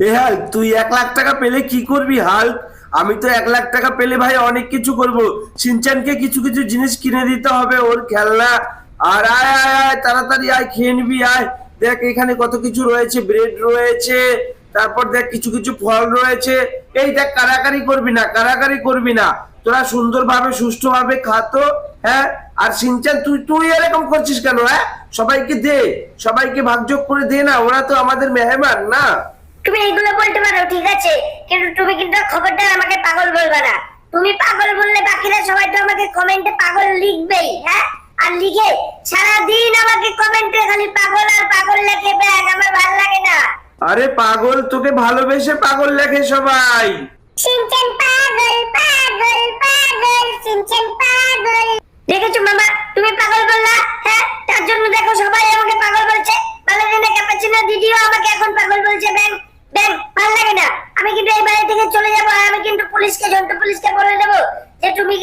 এ Hulk তুই এক লাখ টাকা পেলে কি করবি হাল্ক আমি তো এক লাখ টাকা পেলে ভাই অনেক কিছু করব। সিনচানকে কিছু কিছু জিনিস কিনে দিতে হবে, ওর খেলনা। আর আয় আয় আয় তাড়াতাড়ি আয়, খেয়ে নিবি, আয়। দেখ, এখানে কত কিছু রয়েছে, ব্রেড রয়েছে, তারপর দেখ, কিছু কিছু ফল রয়েছে। এই দেখ, কারাকারি করবি না, কারাকারি করবি না। তোরা সুন্দরভাবে, সুষ্ঠুভাবে খাতো হ্যাঁ? আর সিনচান, তুই তুই এরকম করছিস কেন হ্যাঁ? সবাইকে দে, সবাইকে ভাগযোগ করে দে না, ওরা তো আমাদের মেহমান, না? তুমি এইগুলো বলতে পারো ঠিক আছে? কিন্তু তুমি কিন্তু খবরদার আমাকে পাগল বলবে না। তুমি পাগল বললে বাকিরা সবাই তো আমাকে কমেন্টে পাগল লিখবেই হ্যাঁ? আর লিখে সারাদিন আমাকে কমেন্টে খালি পাগল আর পাগল লেখে ব্যাগ আমার ভালো লাগে না। আরে পাগল তোকে ভালোবেসে পাগল লেখে সবাই। সিনচেন পাগল পাগল পাগল সিনচেন পাগল দেখেছ মামা তুমি পাগল বললা হ্যাঁ তার জন্য দেখো সবাই আমাকে পাগল বলছে বালারিনা ক্যাপাচিনো দিদিও আমাকে এখন পাগল বলছে ব্যাং ব্যাং ভালো লাগে না আমি কিন্তু এই বাড়ি থেকে চলে যাব আর আমি কিন্তু পুলিশকে জন্টু পুলিশকে বলে দেবো যে তুমি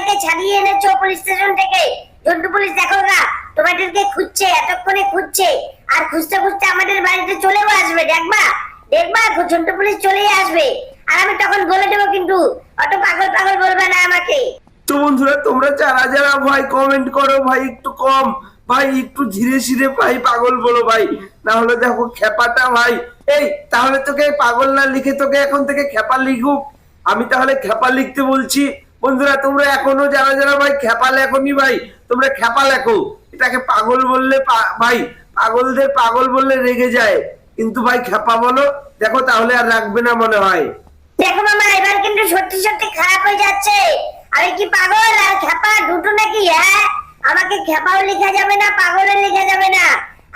সবাইকে ছাড়িয়ে এনেছো পুলিশ স্টেশন থেকে? জন্টু পুলিশ দেখো না, তোমাদেরকে খুঁজছে, এতক্ষণে খুঁজছে। আর খুঁজতে খুঁজতে আমাদের বাড়িতে চলেও আসবে, দেখবা? দেখবা ঝন্টু পুলিশ চলেই আসবে। আর আমি তখন বলে দেবো কিন্তু, অত পাগল পাগল বলবে না আমাকে। তো বন্ধুরা, তোমরা যারা যারা ভাই কমেন্ট করো ভাই, একটু কম। ভাই, একটু ধীরে ধীরে ভাই, পাগল বলো ভাই। না হলে দেখো খেপাটা ভাই। এই, তাহলে তোকে পাগল না লিখে তোকে এখন থেকে খেপা লিখুক। আমি তাহলে খেপা লিখতে বলছি। বন্ধুরা, তোমরা এখনও যারা যারা ভাই খেপা লেখনি ভাই, তোমরা খেপা লেখো। এটাকে পাগল বললে ভাই, পাগলদের পাগল বললে রেগে যায়। কিন্তু ভাই খেপা বলো, দেখো তাহলে আর রাখবে না মনে হয়। দেখো মামা, এবার কিন্তু সত্যি সত্যি খারাপ হয়ে যাচ্ছে। আমি কি পাগল আর খেপা দুটো নাকি হ্যাঁ? আমাকে খেপাও লেখা যাবে না, পাগলও লেখা যাবে না।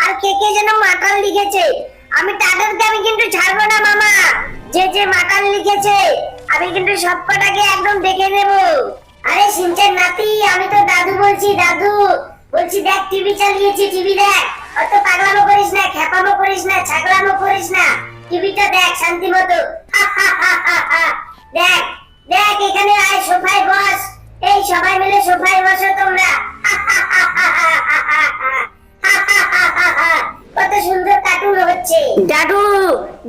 আর কে কে যেন মাতাল লিখেছে। আমি তাদেরকে আমি কিন্তু ছাড়বো না, মামা। যে যে মাতাল লিখেছে আমি কিন্তু সব কটাকে একদম দেখে নেব। আরে সিনচেন নাতি, আমি তো দাদু বলছি দাদু। বলছি দেখ, টিভি চালিয়েছি, টিভি দেখ। অত পাগলামো করিস না খেপামো করিস না, ছাগলামো করিস না। টিভিটা দেখ শান্তি মতো দেখ দেখ এখানে আয় সোফায় বস এই সবাই মিলে সোফায় বসো তোমরা কত সুন্দর কার্টুন হচ্ছে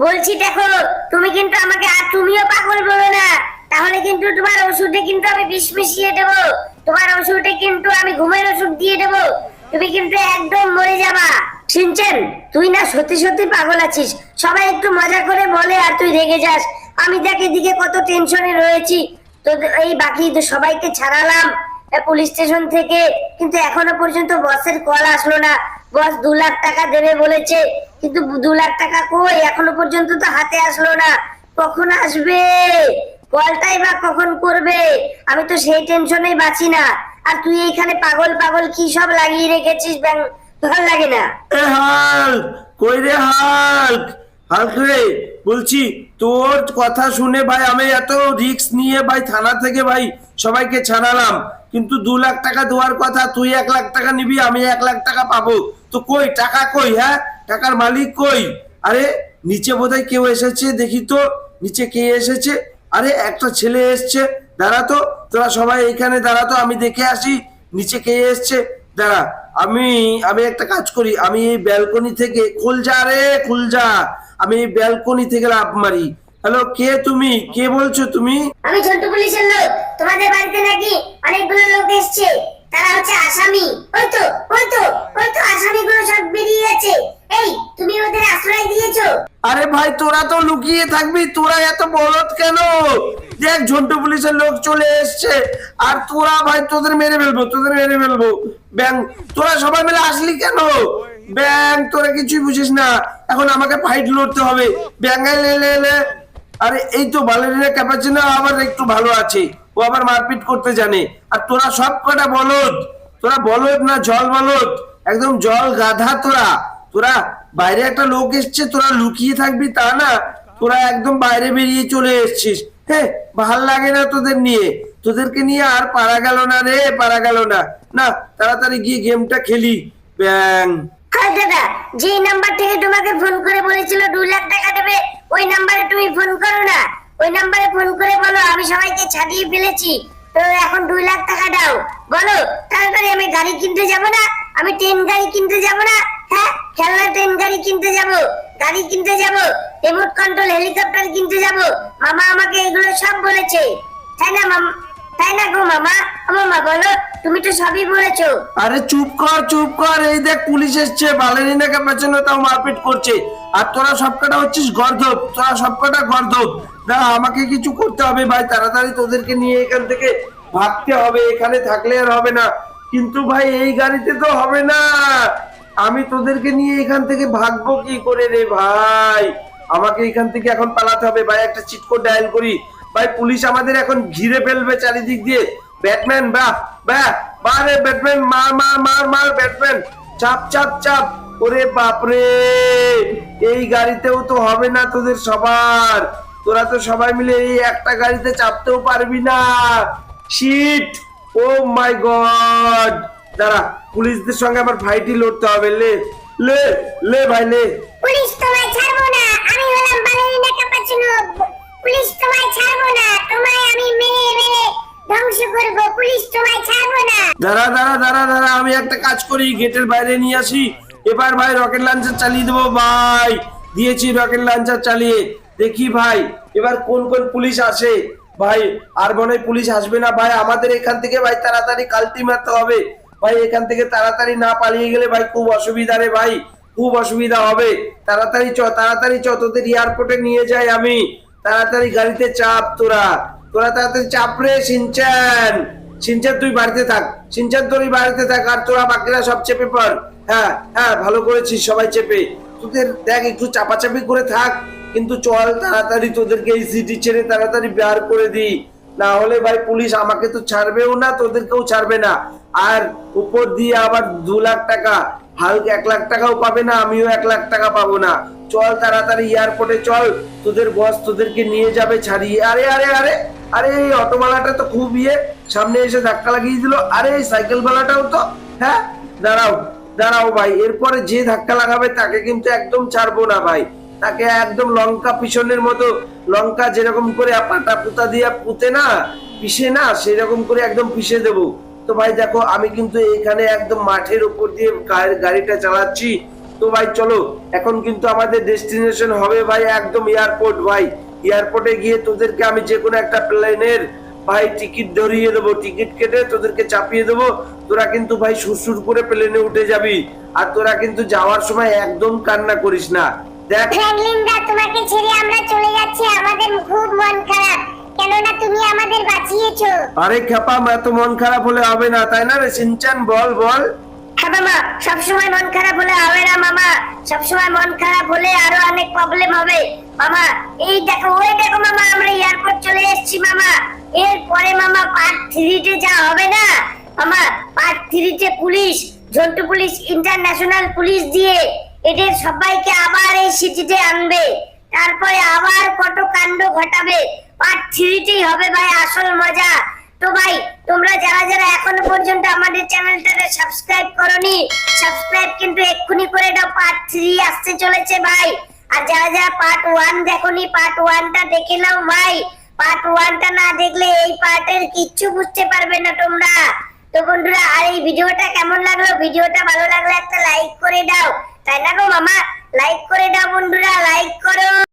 বলছি দেখো, তুমি কিন্তু আমাকে, আর তুমিও পাগল বলো না। তাহলে কিন্তু তোমার ওষুধে কিন্তু আমি বিষ মিশিয়ে দেবো। তোমার ওষুধে কিন্তু আমি ঘুমের ওষুধ দিয়ে দেবো। তুমি কিন্তু একদম মরে যাবা। সিনচেন, তুই না সত্যি সত্যি পাগল আছিস। সবাই একটু মজা করে বলে আর তুই রেগে যাস। আমি দেখ এদিকে কত টেনশনে রয়েছি। তো এই বাকি তো সবাইকে ছাড়ালাম। পুলিশ স্টেশন থেকে, কিন্তু এখনও পর্যন্ত বসের কল আসলো না। বস দু লাখ টাকা দেবে বলেছে। কিন্তু দু লাখ টাকা কই? এখনও পর্যন্ত তো হাতে আসলো না। কখন আসবে? কলটাই বা কখন করবে? আমি তো সেই টেনশনেই বাঁচি না। আর তুই এইখানে পাগল পাগল কি সব লাগিয়ে রেখেছিস, ব্যাং? ভালো লাগে না। এ হাল্ক, কই রে হাল্ক? হাল্ক রে, বলছি তোর কথা শুনে ভাই আমি এত রিস্ক নিয়ে ভাই থানা থেকে ভাই সবাইকে ছাড়ালাম। কিন্তু দু লাখ টাকা দেওয়ার কথা তুই এক লাখ টাকা নিবি, আমি এক লাখ টাকা পাবো। তো কই, টাকা কই হ্যাঁ? টাকার মালিক কই? আরে, নিচে বোধহয় কেউ এসেছে, দেখি তো, নিচে কে এসেছে? আরে, একটা ছেলে এসছে, দাঁড়া তো, তোরা সবাই এখানে দাঁড়া তো, আমি দেখে আসি, নিচে কে এসছে, দাঁড়া, আমি আমি একটা কাজ করি, আমি এই ব্যালকনি থেকে, খুল যা রে, খুল যা, আমি এই ব্যালকনি থেকে লাভ মারি। হ্যালো, কে তুমি? কে বলছো তুমি? আমি ছোট্ট পুলিশের লোক, তোমাদের বাড়িতে নাকি অনেকগুলো লোক এসছে, তারা হচ্ছে আসামি। ওই তো ওই তো আরে ভাই, তোরা তো লুকিয়ে থাকবি, তোরা এত বলদ কেন? দেখ ঝন্টু পুলিশের লোক চলে এসছে, আর তোরা ভাই, তোদের মেরে ফেলব, তোদের মেরে ফেলব। ব্যাং, তোরা সবাই মিলে আসলি কেন? ব্যাং, তোরা কিছুই বুঝিস না। এখন আমাকে ফাইট লড়তে হবে। ব্যাঙ্গাই লে লে লে। আরে, এই তো বালেরিনা ক্যাপাচিনো আবার একটু ভালো আছে। ও আবার মারপিট করতে জানে। আর তোরা সব কটা বলদ। তোরা বলদ না, জল বলদ? একদম জল গাধা তোরা। তোরা বাইরে একটা লোক এসছে, তোরা লুকিয়ে থাকবি তা না, তোরা একদম বাইরে বেরিয়ে চলে এসছিস। হ্যাঁ ভালো লাগে না তোদের নিয়ে। তোদেরকে নিয়ে আর পারা গেল না রে, পারা গেল না। না, তাড়াতাড়ি গিয়ে গেমটা খেলি। ব্যাং। দাদা যে নাম্বার থেকে তোমাকে ফোন করে বলেছিল দু লাখ টাকা দেবে, ওই নাম্বারে তুমি ফোন করো না। ওই নাম্বারে ফোন করে বলো, আমি সবাইকে ছাড়িয়ে ফেলেছি। তো এখন দুই লাখ টাকা দাও। বলো, তাড়াতাড়ি আমি গাড়ি কিনতে যাব না, আমি ট্রেন গাড়ি কিনতে যাব না। হ্যাঁ খেলনা ট্রেন গাড়ি কিনতে যাব, গাড়ি কিনতে যাব রিমোট কন্ট্রোল হেলিকপ্টার কিনতে যাব। মামা আমাকে এগুলো সব বলেছে। তাই না, মামা, তাই না গো মামা? বলো, তুমি তো সবই বলেছ। আরে চুপ কর চুপ কর, এই দেখ পুলিশ বালেরিনাকে পেছনে তাও মারপিট করছে। আর তোরা সবকটা হচ্ছিস গর্ধব, তোরা সবকটা গর্ধব। না, আমাকে কিছু করতে হবে ভাই, তাড়াতাড়ি তোদেরকে নিয়ে এখান থেকে ভাগতে হবে, এখানে থাকলে আর হবে না। কিন্তু ভাই, এই গাড়িতে তো হবে না। আমি তোদেরকে নিয়ে এখান থেকে ভাগবো কি করে রে ভাই? আমাকে এখান থেকে এখন পালাতে হবে। ভাই, একটা চিটকো ডায়াল করি। ভাই, পুলিশ আমাদের এখন ঘিরে ফেলবে চারিদিক দিয়ে। ব্যাটম্যান বাহ বা রে ব্যাটম্যান মার মার মার মার ব্যাটম্যান। চাপ চাপ চাপ। ওরে বাপরে এই গাড়িতেও তো হবে না তোদের সবার। তোরা তো সবাই মিলে এই একটা গাড়িতে চাপতেও পারবি না। শিট ও মাই গড দাঁড়া পুলিশদের সঙ্গে আমার ফাইটই লড়তে হবে লে লে লে ভাই লে। পুলিশ তোমায় ছাড়বো না আমি হলাম বালেরিনা ক্যাপাচিনো পুলিশ তোমায় ছাড়বো না তোমায় আমি মেরে মেরে ধ্বংস করব পুলিশ তোমায় ছাড়বো না। দাঁড়া দাঁড়া দাঁড়া দাঁড়া আমি একটা কাজ করি গেটের বাইরে নিয়ে আসি। এবার ভাই রকেট লঞ্চার চালিয়ে দেবো ভাই। দিয়েছি রকেট লঞ্চার চালিয়ে। দেখি ভাই এবার কোন কোন পুলিশ আসে। ভাই আর মনে হয় পুলিশ আসবে না ভাই। আমাদের এখান থেকে ভাই তাড়াতাড়ি কালটি মারতে হবে। ভাই, এখান থেকে তাড়াতাড়ি না পালিয়ে গেলে ভাই খুব অসুবিধা রে ভাই, খুব অসুবিধা হবে। তাড়াতাড়ি চ তাড়াতাড়ি চ, তোদের এয়ারপোর্টে নিয়ে যাই আমি। তাড়াতাড়ি গাড়িতে চাপ তোরা। তোরা তাড়াতাড়ি চাপ রে সিনচান সিনচান তুই বাড়িতে থাক। সিনচান তোরই বাড়িতে থাক, আর তোরা বাকিরা সব চেপে পড়। হ্যাঁ হ্যাঁ ভালো করেছিস, সবাই চেপে। তোদের দেখ, একটু চাপাচাপি করে থাক, কিন্তু চল তাড়াতাড়ি তোদেরকে এই সিটি ছেড়ে তাড়াতাড়ি বের করে দিই। না হলে ভাই পুলিশ আমাকে তো ছাড়বেও না, তোদেরকেও ছাড়বে না। আর উপর দিয়ে আবার দু লাখ টাকা, হালকা এক লাখ টাকাও পাবে না, আমিও এক লাখ টাকা পাবো না। চল তাড়াতাড়ি এয়ারপোর্টে চল, তোদের বস তোদেরকে নিয়ে যাবে ছাড়িয়ে। আরে আরে আরে আরে, এই অটোওয়ালাটা তো খুব ইয়ে। সামনে এসে ধাক্কা লাগিয়ে দিল। আরে, এই সাইকেল ওয়ালাটাও তো হ্যাঁ? দাঁড়াও দাঁড়াও ভাই, এরপরে যে ধাক্কা লাগাবে তাকে কিন্তু একদম ছাড়বো না ভাই। তাকে একদম লঙ্কা পিছনের মতো, লঙ্কা যেরকম করে পাটা পুতা দিয়ে পুঁতে না, পিষে না, সেরকম করে একদম পিষে দেবো। তো ভাই দেখো, আমি কিন্তু এখানে একদম মাঠের উপর দিয়ে গাড়িটা চালাচ্ছি। তো ভাই চলো, এখন কিন্তু আমাদের ডেস্টিনেশন হবে ভাই একদম এয়ারপোর্ট ভাই। এয়ারপোর্টে গিয়ে তোদেরকে আমি যে কোনো একটা প্লেনের ভাই টিকিট ধরিয়ে দেবো, টিকিট কেটে তোদেরকে চাপিয়ে দেবো। তোরা কিন্তু ভাই সুরসুর করে প্লেনে উঠে যাবি। আর তোরা কিন্তু যাওয়ার সময় একদম কান্না করিস না। তোমাকে ছেড়ে আমরা চলে যাচ্ছি। আমাদের খুব মন খারাপ। কেননা তুমি আমাদের বাঁচিয়েছো। আরে খেপা এত মন খারাপ হলে হবে না তাই না রে সিনচান? বল বল। মামা সবসময় মন খারাপ হলে হবে না মামা। সবসময় মন খারাপ হলে আরও অনেক প্রবলেম হবে। মামা এই দেখো ওই দেখো মামা আমরা এয়ারপোর্ট চলে এসেছি মামা। এরপরে মামা পার্ট থ্রিতে যা হবে না। মামা পার্ট থ্রিতে police Jhantu police international police দিয়ে এদের সবাইকে আবার এই সিটিতে আনবে। তারপরে আবার কত কাণ্ড ঘটাবে। পার্ট থ্রিতেই হবে ভাই, আসল মজা। তো ভাই, তোমরা যারা যারা এখনও পর্যন্ত আমাদের চ্যানেলটাকে সাবস্ক্রাইব করনি সাবস্ক্রাইব কিন্তু এক্ষুনি করে দাও। পার্ট থ্রি আসতে চলেছে ভাই। আর যারা যারা পার্ট ওয়ান দেখোনি পার্ট ওয়ানটা দেখে নাও ভাই। পার্ট ওয়ানটা না দেখলে এই পার্টের কিচ্ছু বুঝতে পারবে না তোমরা। তো বন্ধুরা, আর এই ভিডিওটা কেমন লাগল? ভিডিওটা ভালো লাগলে একটা লাইক করে দাও। তাই না গো মামা? লাইক করে দাও বন্ধুরা লাইক করো।